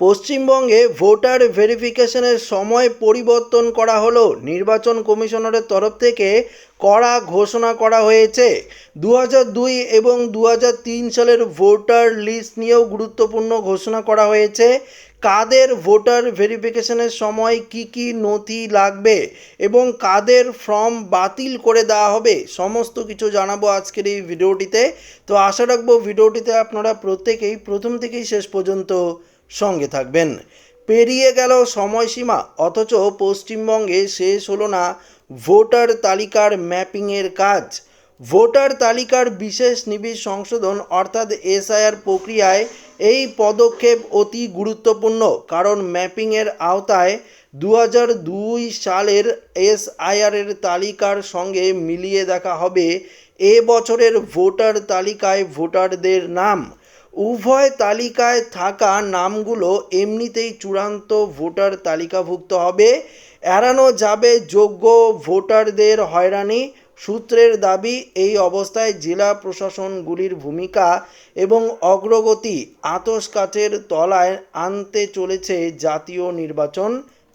পশ্চিমবঙ্গে ভোটার ভেরিফিকেশনের সময় পরিবর্তন করা হলো। নির্বাচন কমিশনারের তরফ থেকে কড়া ঘোষণা করা হয়েছে। দু দুই এবং দু সালের ভোটার লিস্ট নিয়েও গুরুত্বপূর্ণ ঘোষণা করা হয়েছে। কাদের ভোটার ভেরিফিকেশনের সময় কি কি নথি লাগবে এবং কাদের ফর্ম বাতিল করে দেওয়া হবে, সমস্ত কিছু জানাব আজকের এই ভিডিওটিতে। তো আশা রাখব ভিডিওটিতে আপনারা প্রত্যেকেই প্রথম থেকেই শেষ পর্যন্ত সঙ্গে থাকবেন। পেরিয়ে গেল সময়সীমা, অথচ পশ্চিমবঙ্গে শেষ হলো না ভোটার তালিকার ম্যাপিংয়ের কাজ। ভোটার তালিকার বিশেষ নিবিড় সংশোধন, অর্থাৎ এসআইআর প্রক্রিয়ায় এই পদক্ষেপ অতি গুরুত্বপূর্ণ, কারণ ম্যাপিংয়ের আওতায় দু দুই সালের এসআইআর এর তালিকার সঙ্গে মিলিয়ে দেখা হবে এ বছরের ভোটার তালিকায় ভোটারদের নাম। উভয় তালিকায় থাকা নামগুলো এমনিতেই চূড়ান্ত ভোটার তালিকাভুক্ত হবে। এড়ানো যাবে যোগ্য ভোটারদের হয়রানি। সূত্রের দাবি, এই অবস্থায় জেলা প্রশাসনগুলির ভূমিকা এবং অগ্রগতি আতস কাচের তলায় আনতে চলেছে জাতীয় নির্বাচন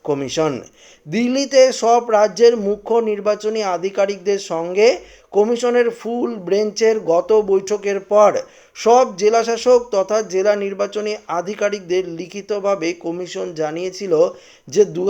কমিশন। দিল্লিতে সব রাজ্যের মুখ্য নির্বাচনী আধিকারিকদের সঙ্গে কমিশনের ফুল ব্রেঞ্চের গত বৈঠকের পর সব জেলাশাসক তথা জেলা নির্বাচনী আধিকারিকদের লিখিতভাবে কমিশন জানিয়েছিল যে দু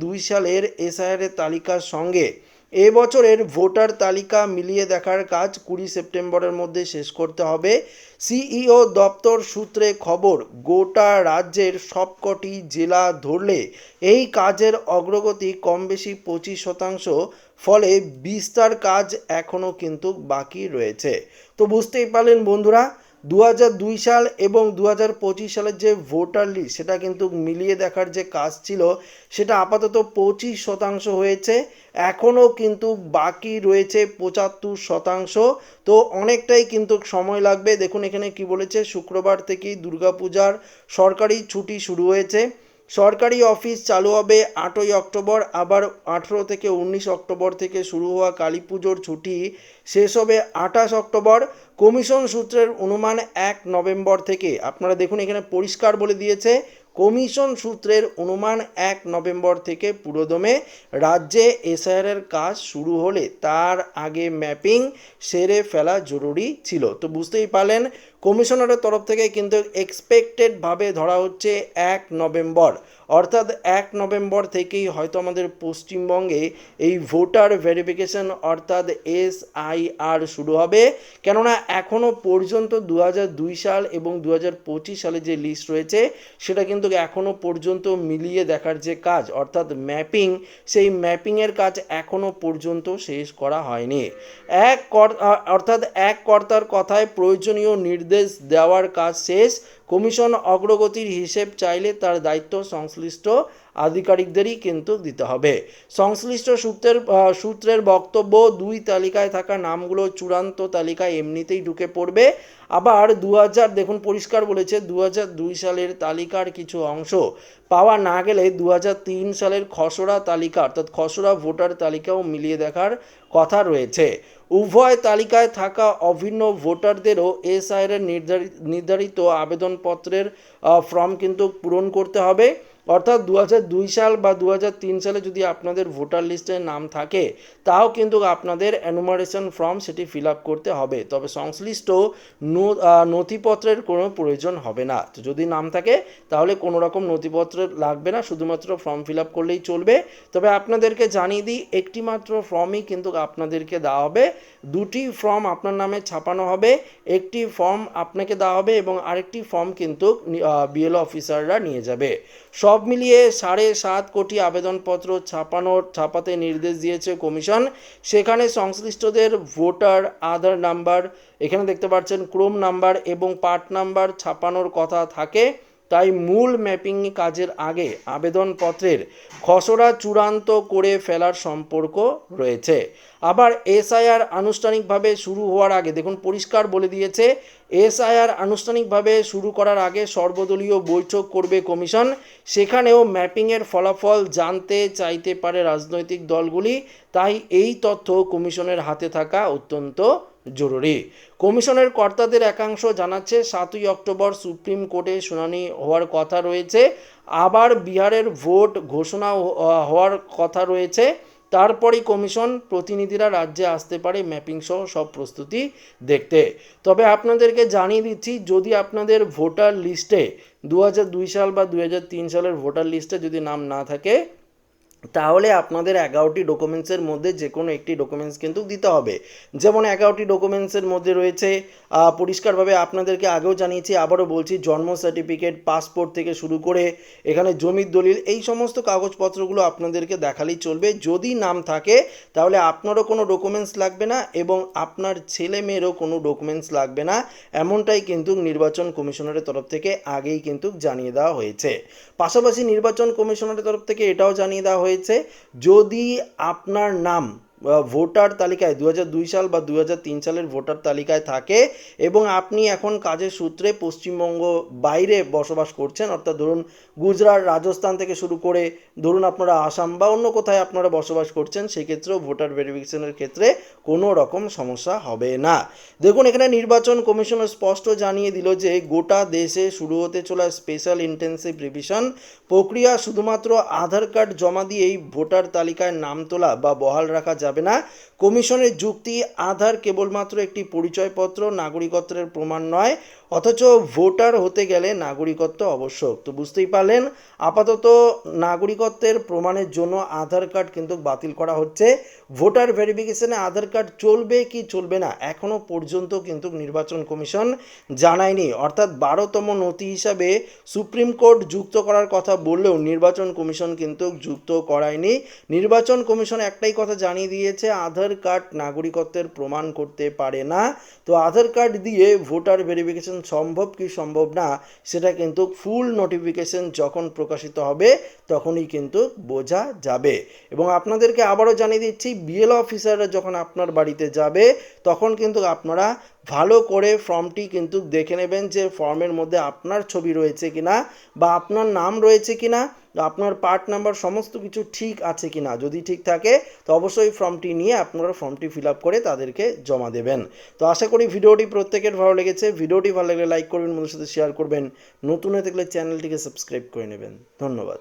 দুই সালের এসআইআর তালিকার সঙ্গে এ বছরের ভোটার তালিকা মিলিয়ে দেখার কাজ কুড়ি সেপ্টেম্বরের মধ্যে শেষ করতে হবে। সিইও দপ্তর সূত্রে খবর, গোটা রাজ্যের সবকটি জেলা ধরলে এই কাজের অগ্রগতি কম বেশি পঁচিশ শতাংশ, ফলে বিস্তার কাজ এখনও কিন্তু বাকি রয়েছে। তো বুঝতেই পারলেন বন্ধুরা দু দুই সাল এবং দু পঁচিশ সালের যে ভোটার লিস্ট সেটা কিন্তু মিলিয়ে দেখার যে কাজ ছিল, সেটা আপাতত পঁচিশ শতাংশ হয়েছে। এখনও কিন্তু বাকি রয়েছে পঁচাত্তর শতাংশ। তো অনেকটাই কিন্তু সময় লাগবে। দেখুন এখানে কি বলেছে, শুক্রবার থেকেই দুর্গাপূজার সরকারি ছুটি শুরু হয়েছে। সরকারি অফিস চালু হবে আটই অক্টোবর, আবার আঠেরো থেকে উনিশ অক্টোবর থেকে শুরু হওয়া কালী পুজোর ছুটি শেষ হবে আঠাশ অক্টোবর। কমিশন সূত্রের অনুমান এক নভেম্বর থেকে। আপনারা দেখুন, এখানে পরিষ্কার বলে দিয়েছে, কমিশন সূত্রের অনুমান এক নভেম্বর থেকে পুরোদমে। রাজ্যে এসআইআরের কাজ শুরু হলে তার আগে ম্যাপিং সেরে ফেলা জরুরি ছিল। তো বুঝতেই পারলেন কমিশনারের তরফ থেকে কিন্তু এক্সপেক্টেডভাবে ধরা হচ্ছে এক নভেম্বর। অর্থাৎ এক নভেম্বর থেকেই হয়তো আমাদের পশ্চিমবঙ্গে এই ভোটার ভেরিফিকেশন অর্থাৎ এস আই আর শুরু হবে। কেননা এখনও পর্যন্ত দু দুই সাল এবং দু পঁচিশ সালে যে লিস্ট রয়েছে, সেটা কিন্তু এখনও পর্যন্ত মিলিয়ে দেখার যে কাজ, অর্থাৎ ম্যাপিং, সেই ম্যাপিংয়ের কাজ এখনও পর্যন্ত শেষ করা হয়নি। এক অর্থাৎ এক কর্তার কথায় প্রয়োজনীয় নির্দেশ দেওয়ার কাজ শেষ। কমিশন অগ্রগতির হিসেব চাইলে তার দায়িত্ব সংশ্লিষ্ট আধিকারিকদেরই কিন্তু দিতে হবে। সংশ্লিষ্ট সূত্রের সূত্রের বক্তব্য, দুই তালিকায় থাকা নামগুলো চূড়ান্ত তালিকায় এমনিতেই ঢুকে পড়বে। আবার দু হাজার দেখুন পরিষ্কার বলেছে দু হাজার দুই সালের তালিকার কিছু অংশ পাওয়া না গেলে দু হাজার তিন সালের খসড়া তালিকা, অর্থাৎ খসড়া ভোটার তালিকাও মিলিয়ে দেখার কথা রয়েছে। উভয় তালিকায় থাকা অভিন্ন ভোটারদেরও এসআইয়ের নির্ধারিত নির্ধারিত আবেদনপত্রের ফর্ম কিন্তু পূরণ করতে হবে। অর্থাৎ দু দুই সাল বা দু তিন সালে যদি আপনাদের ভোটার লিস্টে নাম থাকে, তাও কিন্তু আপনাদের অ্যানুমারেশন ফর্ম সেটি ফিল আপ করতে হবে। তবে সংশ্লিষ্ট নথিপত্রের কোনো প্রয়োজন হবে না। তো যদি নাম থাকে, তাহলে কোনো রকম নথিপত্র লাগবে না, শুধুমাত্র ফর্ম ফিল আপ করলেই চলবে। তবে আপনাদেরকে জানিয়ে দিই একটি মাত্র ফর্মই কিন্তু আপনাদেরকে দেওয়া হবে। দুটি ফর্ম আপনার নামে ছাপানো হবে। একটি ফর্ম আপনাকে দেওয়া হবে এবং আরেকটি ফর্ম কিন্তু বিএলও অফিসাররা নিয়ে যাবে। সব মিলিয়ে সাড়ে সাত কোটি আবেদনপত্র ছাপানোর, ছাপাতে নির্দেশ দিয়েছে কমিশন। সেখানে সংশ্লিষ্টদের ভোটার, আধার নাম্বার, এখানে দেখতে পাচ্ছেন ক্রোম নাম্বার এবং পার্ট নাম্বার ছাপানোর কথা থাকে। তাই মূল ম্যাপিং কাজের আগে আবেদনপত্রের খসড়া চূড়ান্ত করে ফেলার সম্পর্ক রয়েছে। আবার এসআইআর আনুষ্ঠানিকভাবে শুরু হওয়ার আগে, দেখুন পরিষ্কার বলে দিয়েছে, এসআইআর আনুষ্ঠানিকভাবে শুরু করার আগে সর্বদলীয় বৈঠক করবে কমিশন। সেখানেও ম্যাপিংয়ের ফলাফল জানতে চাইতে পারে রাজনৈতিক দলগুলি, তাই এই তথ্য কমিশনের হাতে থাকা অত্যন্ত জরুরি। কমিশনের কর্তাদের একাংশ জানাচ্ছে, সাতই অক্টোবর সুপ্রিম কোর্টে শুনানি হওয়ার কথা রয়েছে, আবার বিহারের ভোট ঘোষণা হওয়ার কথা রয়েছে। তারপরেই কমিশন প্রতিনিধিরা রাজ্যে আসতে পারে ম্যাপিং সহ সব প্রস্তুতি দেখতে। তবে আপনাদেরকে জানিয়ে দিচ্ছি, যদি আপনাদের ভোটার লিস্টে দু সাল বা দু হাজার তিন সালের ভোটার লিস্টে যদি নাম না থাকে তাহলে আপনাদের এগারোটি ডকুমেন্টসের মধ্যে যে কোনো একটি ডকুমেন্টস কিন্তু দিতে হবে। যেমন এগারোটি ডকুমেন্টসের মধ্যে রয়েছে পরিষ্কারভাবে আপনাদেরকে আগেও জানিয়েছি, আবারও বলছি, জন্ম সার্টিফিকেট পাসপোর্ট থেকে শুরু করে এখানে জমির দলিল, এই সমস্ত কাগজপত্রগুলো আপনাদেরকে দেখালেই চলবে। যদি নাম থাকে, তাহলে আপনারও কোনো ডকুমেন্টস লাগবে না এবং আপনার ছেলে মেয়েরও কোনো ডকুমেন্টস লাগবে না। এমনটাই কিন্তু নির্বাচন কমিশনারের তরফ থেকে আগেই কিন্তু জানিয়ে দেওয়া হয়েছে। পাশাপাশি নির্বাচন কমিশনারের তরফ থেকে এটাও জানিয়ে দেওয়া হয়েছে। যদি আপনার নাম ভোটার তালিকায় দু সাল বা দু হাজার তিন সালের ভোটার তালিকায় থাকে এবং আপনি এখন কাজের সূত্রে পশ্চিমবঙ্গ বাইরে বসবাস করছেন। অর্থাৎ ধরুন গুজরাট, রাজস্থান থেকে শুরু করে ধরুন আপনারা আসাম বা অন্য কোথায় আপনারা বসবাস করছেন, সেক্ষেত্রেও ভোটার ভেরিফিকেশনের ক্ষেত্রে কোনো রকম সমস্যা হবে না। দেখুন, এখানে নির্বাচন কমিশনার স্পষ্ট জানিয়ে দিল যে গোটা দেশে শুরু হতে চলা স্পেশাল ইন্টেন্সিভ রিভিশন প্রক্রিয়া শুধুমাত্র আধার কার্ড জমা দিয়েই ভোটার তালিকায় নাম তোলা বা বহাল রাখা যাবে না। কমিশনের যুক্তি, আধার কেবলমাত্র একটি পরিচয়পত্র, নাগরিকত্বের প্রমাণ নয়, অথচ ভোটার হতে গেলে নাগরিকত্ব আবশ্যক। তো বুঝতেই পারলেন, আপাতত নাগরিকত্বের প্রমাণের জন্য আধার কার্ড কিন্তু বাতিল করা হচ্ছে। ভোটার ভেরিফিকেশনে আধার কার্ড চলবে কি চলবে না এখনও পর্যন্ত কিন্তু নির্বাচন কমিশন জানায়নি। অর্থাৎ বারোতম নথি হিসাবে সুপ্রিম কোর্ট যুক্ত করার কথা বললেও নির্বাচন কমিশন কিন্তু যুক্ত করায়নি। নির্বাচন কমিশন একটাই কথা জানিয়ে দিয়েছে, আধার কার্ড নাগরিকত্বের প্রমাণ করতে পারে না। তো আধার কার্ড দিয়ে ভোটার ভেরিফিকেশন সম্ভব কি সম্ভব না, সেটা কিন্তু ফুল নোটিফিকেশন যখন প্রকাশিত হবে, তখনই কিন্তু বোঝা যাবে। এবং আপনাদেরকে আবারও জানিয়ে দিচ্ছি বিএল অফিসাররা যখন আপনার বাড়িতে যাবে, তখন কিন্তু আপনারা ভালো করে ফর্মটি কিন্তু দেখে নেবেন যে ফর্মের মধ্যে আপনার ছবি রয়েছে কিনা বা আপনার নাম রয়েছে কিনা। আপনার পার্ট নাম্বার সমস্ত কিছু ঠিক আছে কি না যদি ঠিক থাকে, তো অবশ্যই ফর্মটি নিয়ে আপনারা ফর্মটি ফিল আপ করে তাদেরকে জমা দেবেন। তো আশা করি ভিডিওটি প্রত্যেকের ভালো লেগেছে। ভিডিওটি ভালো লাগলে লাইক করবেন মনের সাথে শেয়ার করবেন। নতুন হয়ে থাকলে চ্যানেলটিকে সাবস্ক্রাইব করে নেবেন। ধন্যবাদ।